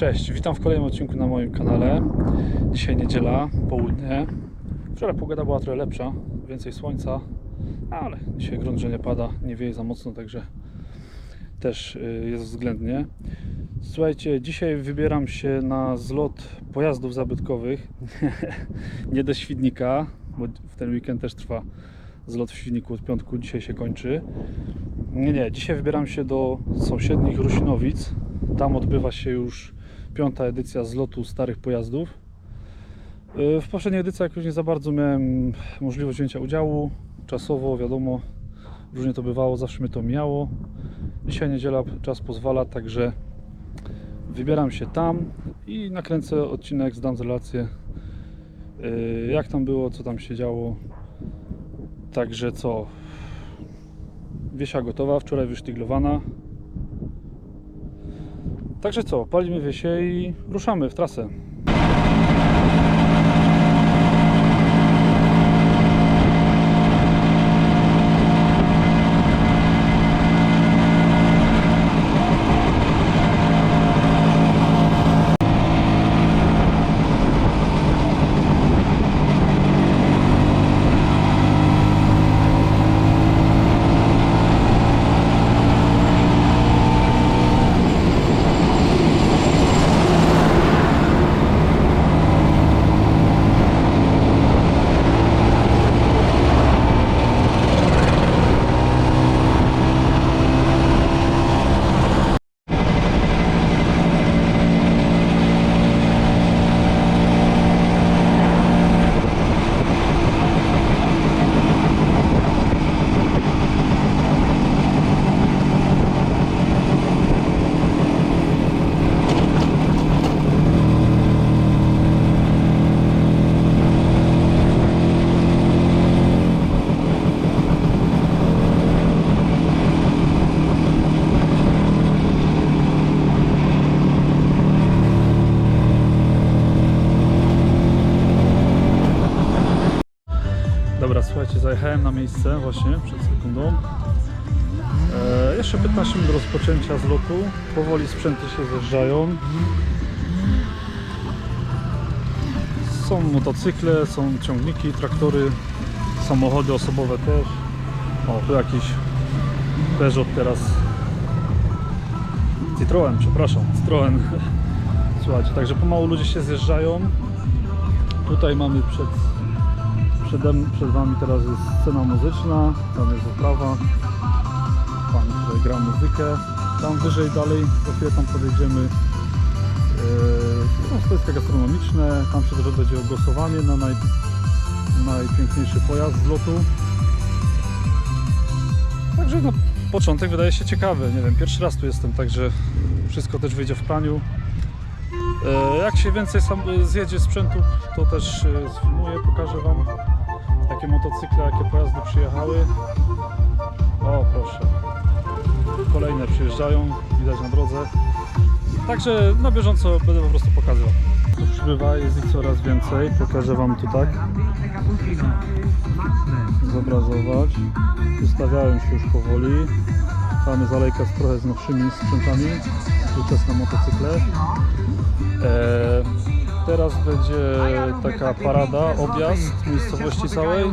Cześć, witam w kolejnym odcinku na moim kanale. Dzisiaj niedziela, południe. Wczoraj pogoda była trochę lepsza, więcej słońca, ale dzisiaj grunt, że nie pada, nie wieje za mocno, także też y, jest względnie. Słuchajcie, dzisiaj wybieram się na zlot pojazdów zabytkowych. nie do Świdnika, bo w ten weekend też trwa zlot w Świdniku od piątku, dzisiaj się kończy. Nie, nie, dzisiaj wybieram się do sąsiednich Rusinowic. Tam odbywa się już piąta edycja zlotu starych pojazdów. Yy, W poprzedniej edycji jakoś nie za bardzo miałem możliwość wzięcia udziału. Czasowo, wiadomo, różnie to bywało, zawsze mnie to mijało. Dzisiaj niedziela, czas pozwala, także wybieram się tam i nakręcę odcinek, zdam relację yy, jak tam było, co tam się działo. Także co? Wiesia gotowa, wczoraj wysztyglowana. Także co, palimy wiesie i ruszamy w trasę. Dobra, słuchajcie, zajechałem na miejsce właśnie przed sekundą. E, jeszcze 15 minut rozpoczęcia zlotu. Powoli sprzęty się zjeżdżają. Są motocykle, są ciągniki, traktory, samochody osobowe też. O, tu jakiś Peugeot teraz. Citroen, przepraszam, Citroen. Słuchajcie, także pomału ludzie się zjeżdżają. Tutaj mamy przed Przede, przed Wami teraz jest scena muzyczna, tam jest oprawa, Pan tutaj gra muzykę, tam wyżej dalej, za chwilę tam podjedziemy, yy, są stoiska gastronomiczne, tam się też odbędzie głosowanie na naj, najpiękniejszy pojazd z lotu. Także no, początek wydaje się ciekawy, nie wiem, pierwszy raz tu jestem, także wszystko też wyjdzie w praniu. E, Jak się więcej sam zjedzie sprzętu, to też e, sfilmuję, pokażę Wam jakie motocykle, jakie pojazdy przyjechały. O, proszę. Kolejne przyjeżdżają, widać na drodze. Także na bieżąco będę po prostu pokazywał. Tu przybywa, jest ich coraz więcej. Pokażę Wam tu tak. Zobrazować. Ustawiają się już powoli. Tam jest alejka z trochę z nowszymi sprzętami. Współczesne motocykle. Eee, teraz będzie taka parada, objazd miejscowości całej.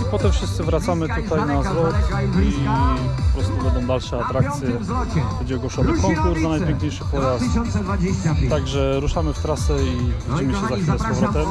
I potem wszyscy wracamy tutaj na zlot i po prostu będą dalsze atrakcje. Będzie ogłoszony konkurs na najpiękniejszy pojazd. Także ruszamy w trasę i widzimy się za chwilę z powrotem.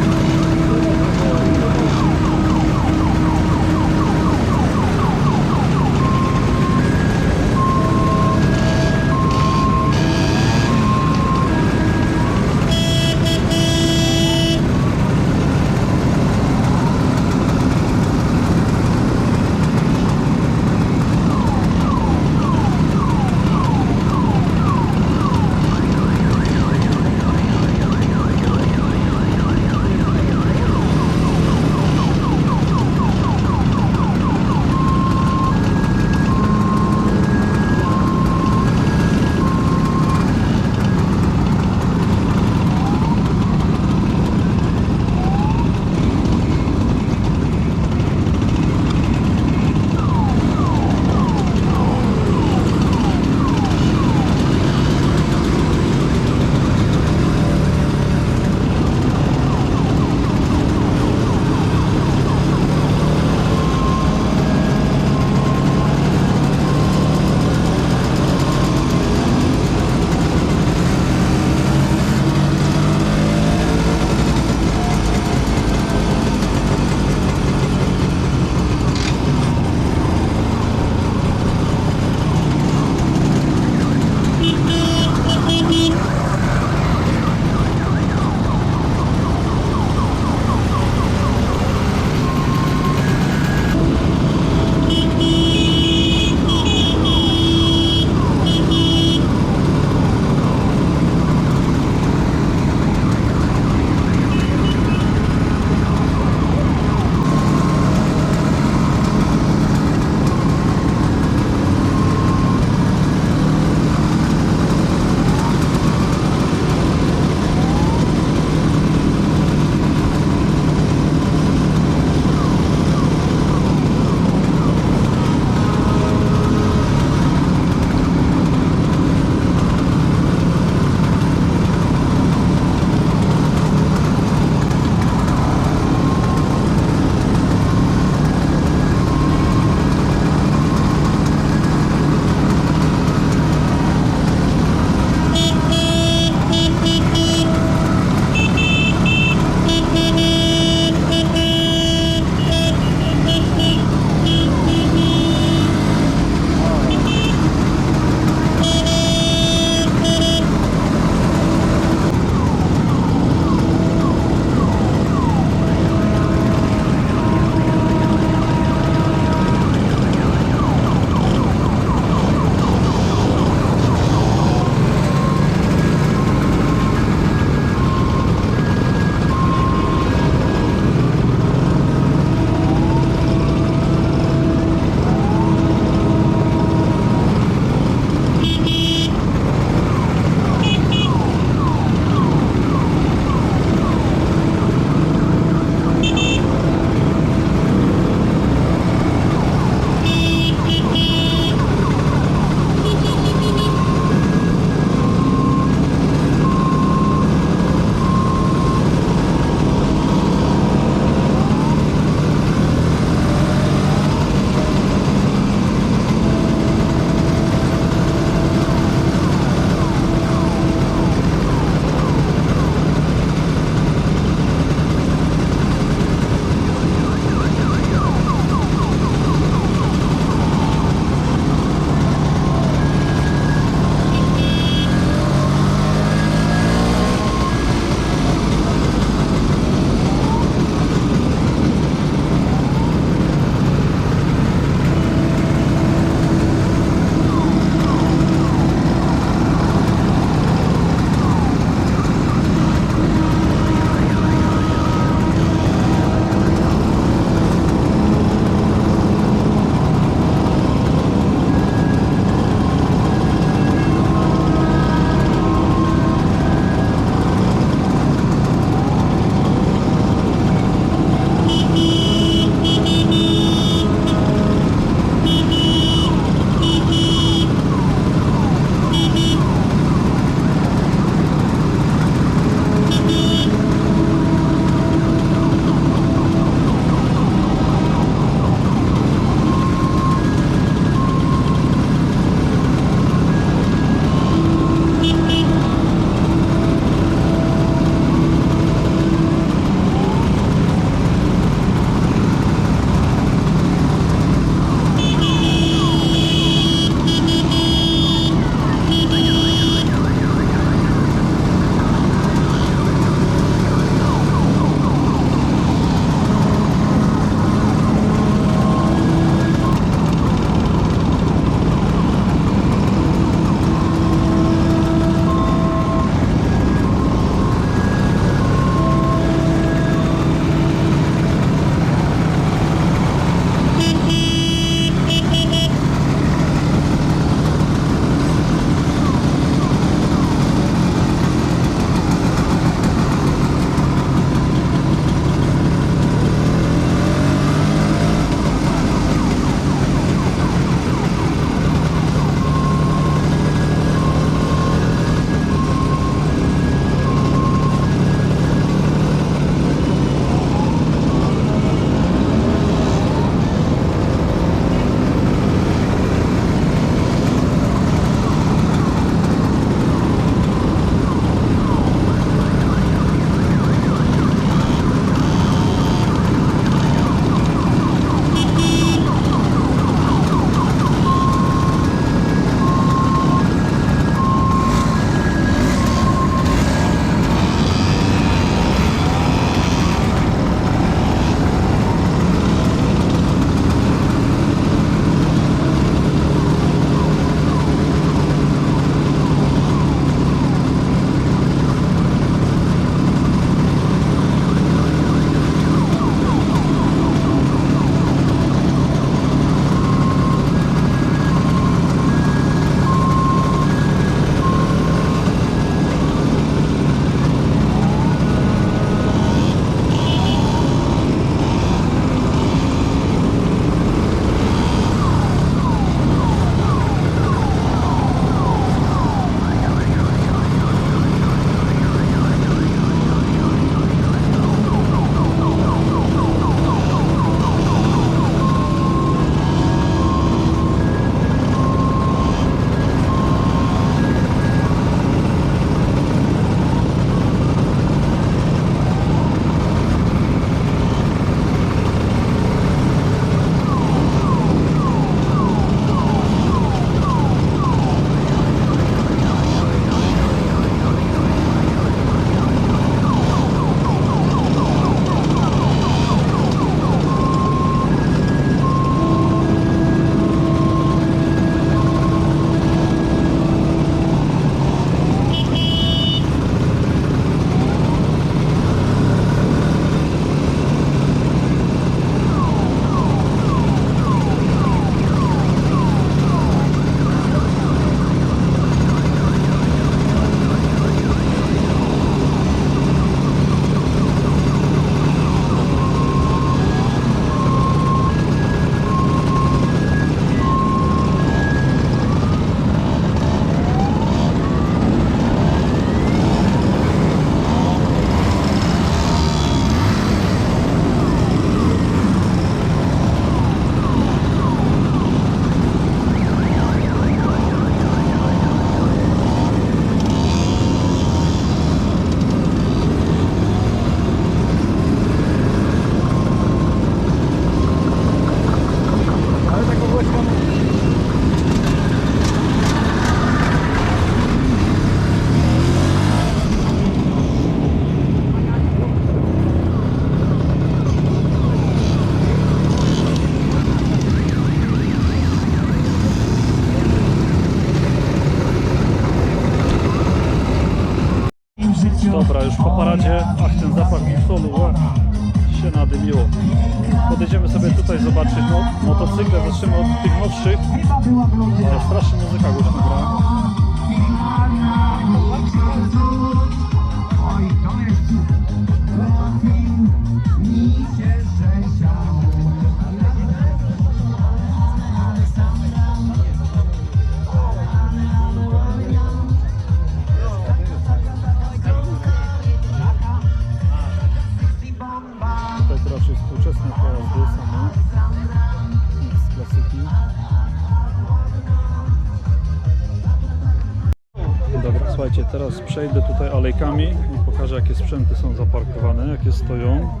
Przejdę tutaj alejkami i pokażę jakie sprzęty są zaparkowane, jakie stoją.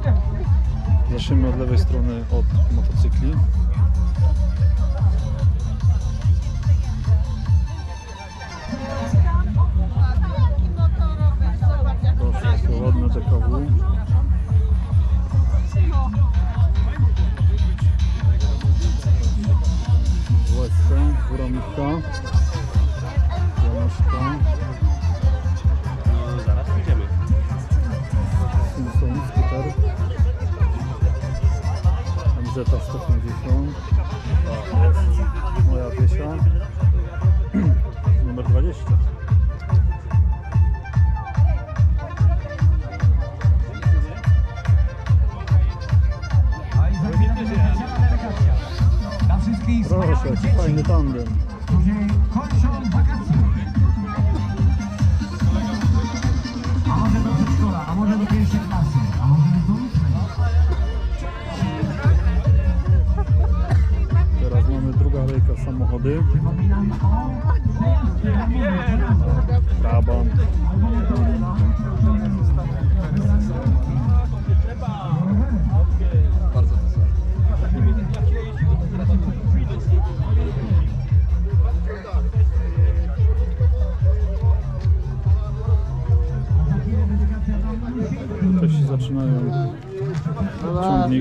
Zacznijmy od lewej strony od motocykli. Proszę, ładne TKW. Łezka, Góramówka, 150. Moja 1000.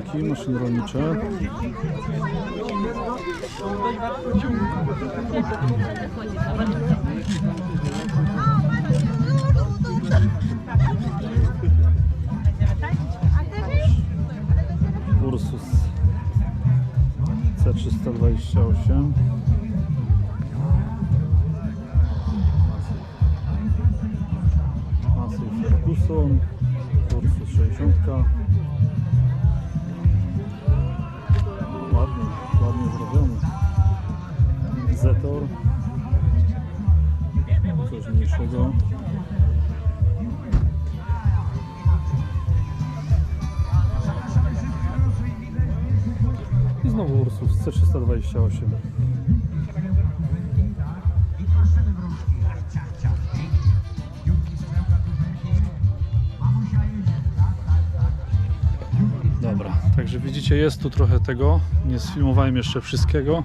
ciągniki, maszyny rolnicze. Ursus C328 Zetor Coś mniejszego I znowu Ursus C328 Dobra, także widzicie jest tu trochę tego. Nie sfilmowałem jeszcze wszystkiego.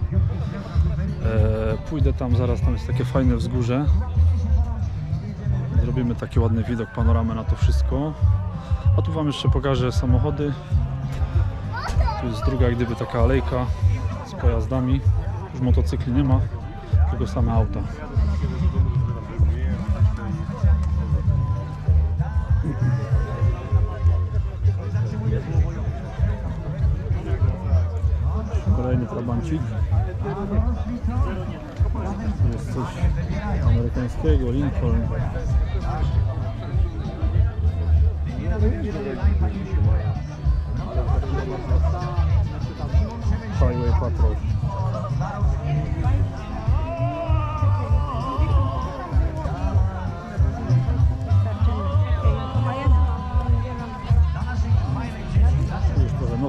Pójdę tam zaraz, tam jest takie fajne wzgórze. Zrobimy taki ładny widok, panoramę na to wszystko. A tu Wam jeszcze pokażę samochody. Tu jest druga gdyby taka alejka z pojazdami. Już motocykli nie ma, tylko same auta. Kolejny trabancik. Jest coś amerykańskiego, Lincoln. Highway Patrol.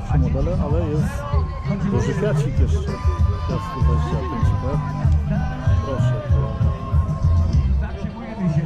Tu już trochę nowsze modele, ale jest duży Fiacik jeszcze. Fiat 125P. Proszę. Zatrzymujemy się,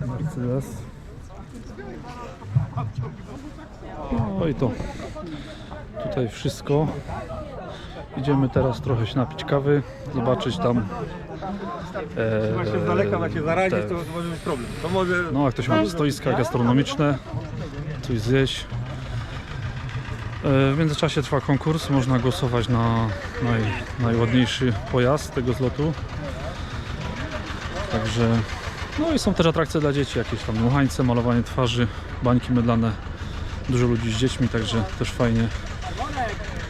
Mercedes. No i to. Tutaj wszystko. Idziemy teraz trochę się napić kawy, zobaczyć tam. E, Właśnie z daleka ma się zarazić, te- to może być problem. To może... no, jak to się mówi, stoiska gastronomiczne, coś zjeść. E, W międzyczasie trwa konkurs, można głosować na naj, najładniejszy pojazd tego zlotu. Także, no i są też atrakcje dla dzieci, jakieś tam dmuchańce, malowanie twarzy, bańki mydlane. Dużo ludzi z dziećmi, także też fajnie.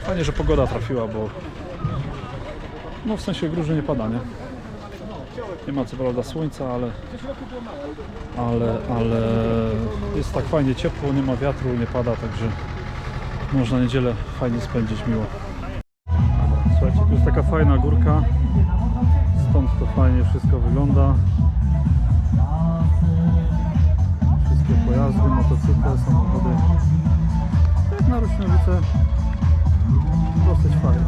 Fajnie, że pogoda trafiła, bo no w sensie gruży nie pada, nie? Nie ma co prawda słońca, ale ale, ale jest tak fajnie ciepło, nie ma wiatru, nie pada, także można niedzielę fajnie spędzić miło. Słuchajcie, tu jest taka fajna górka, stąd to fajnie wszystko wygląda. Pojazdy, motocykle, samochody. Jak na Ruśnowice, dosyć fajnie.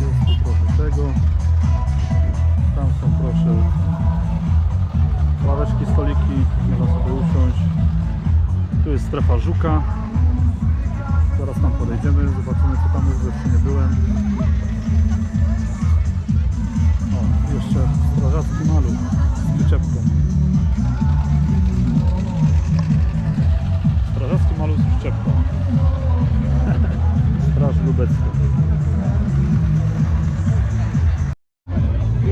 Jest tu trochę tego. Tam są proszę ławeczki, stoliki, można sobie usiąść. Tu jest strefa żuka. Zaraz tam podejdziemy, zobaczymy co tam jest, jeszcze nie byłem. O, jeszcze strażacki maluch z przyczepką.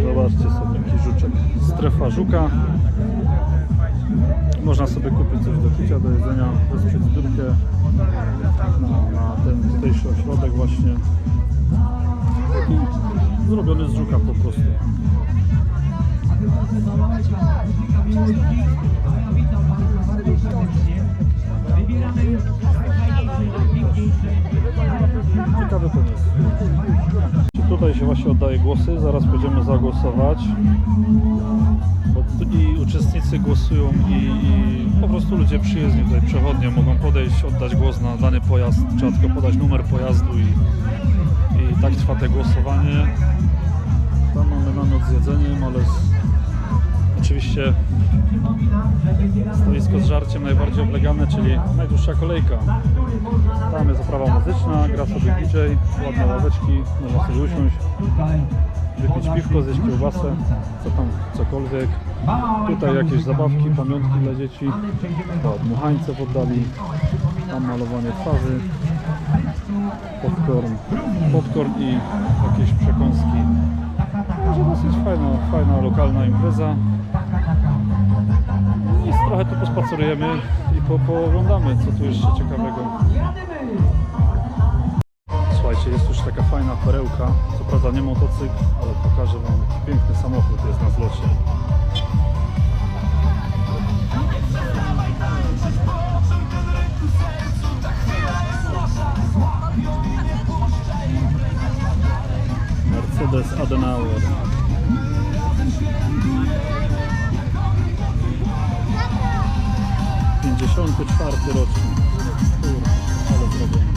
Zobaczcie sobie jaki żuczek. Strefa żuka. Można sobie kupić coś do picia, do jedzenia, wesprzeć zbiórkę na, na ten tutejszy ośrodek właśnie. Taki zrobiony z żuka po prostu. Oddaje głosy, zaraz będziemy zagłosować. I uczestnicy głosują i, i po prostu ludzie przyjezdni tutaj, przechodnie mogą podejść, oddać głos na dany pojazd. Trzeba tylko podać numer pojazdu i, i tak trwa te głosowanie. Tam mamy namiot z jedzeniem, ale oczywiście stoisko z żarciem najbardziej oblegane, czyli najdłuższa kolejka. Tam jest oprawa muzyczna, gra sobie DJ, ładne ławeczki, można sobie usiąść, wypić piwko, zjeść kiełbasę, co tam, cokolwiek. Tutaj jakieś zabawki, pamiątki dla dzieci, o, dmuchańce poddali, tam malowanie twarzy, popcorn, popcorn i jakieś przekąski. Także dosyć fajna, fajna lokalna impreza. Trochę tu pospacerujemy i po, pooglądamy, co tu jeszcze ciekawego. Słuchajcie, jest już taka fajna perełka. Co prawda nie motocykl, ale pokażę Wam piękny samochód jest na zlocie. Mercedes Adenauer. Pięćdziesiąty czwarty rocznik. Kurwa, ale zrobiony.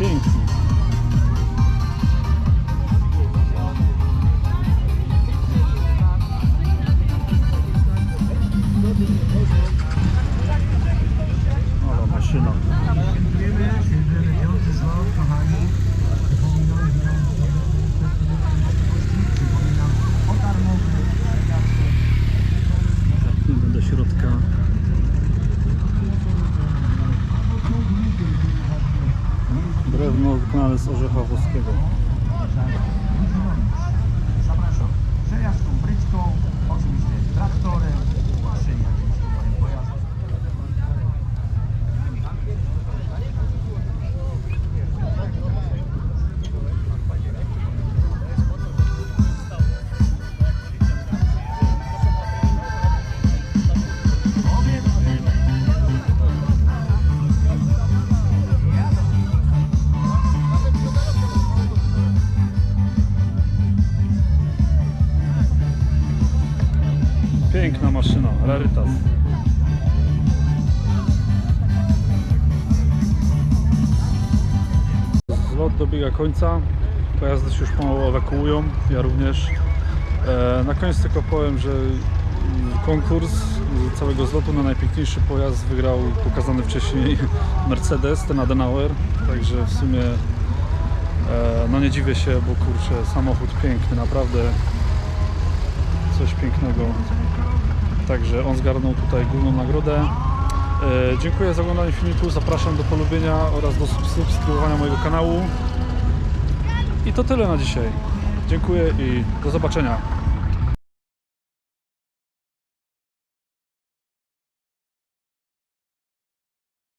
Piękny. Z orzecha dobiega końca. Pojazdy się już pomału ewakuują, ja również. E, na koniec tylko powiem, że konkurs całego zlotu na najpiękniejszy pojazd wygrał pokazany wcześniej Mercedes, ten Adenauer. Także w sumie e, no nie dziwię się, bo kurczę, samochód piękny, naprawdę coś pięknego. Także on zgarnął tutaj główną nagrodę. E, dziękuję za oglądanie filmiku, zapraszam do polubienia oraz do subskrybowania mojego kanału. I to tyle na dzisiaj. Dziękuję i do zobaczenia.